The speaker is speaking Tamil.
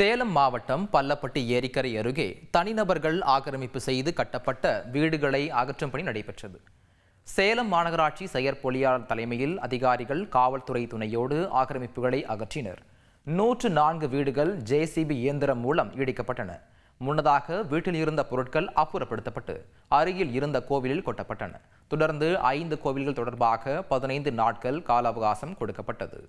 சேலம் மாவட்டம் பல்லப்பட்டி ஏரிக்கரை அருகே தனிநபர்கள் ஆக்கிரமிப்பு செய்து கட்டப்பட்ட வீடுகளை அகற்றும் பணி நடைபெற்றது. சேலம் மாநகராட்சி செயற்பொறியாளர் தலைமையில் அதிகாரிகள் காவல்துறை துணையோடு ஆக்கிரமிப்புகளை அகற்றினர். நூற்று நான்கு வீடுகள் ஜேசிபி இயந்திரம் மூலம் இடிக்கப்பட்டன. முன்னதாக வீட்டில் இருந்த பொருட்கள் அப்புறப்படுத்தப்பட்டு அருகில் இருந்த கோவிலில் கொட்டப்பட்டன. தொடர்ந்து ஐந்து கோவில்கள் தொடர்பாக பதினைந்து நாட்கள் கால அவகாசம் கொடுக்கப்பட்டது.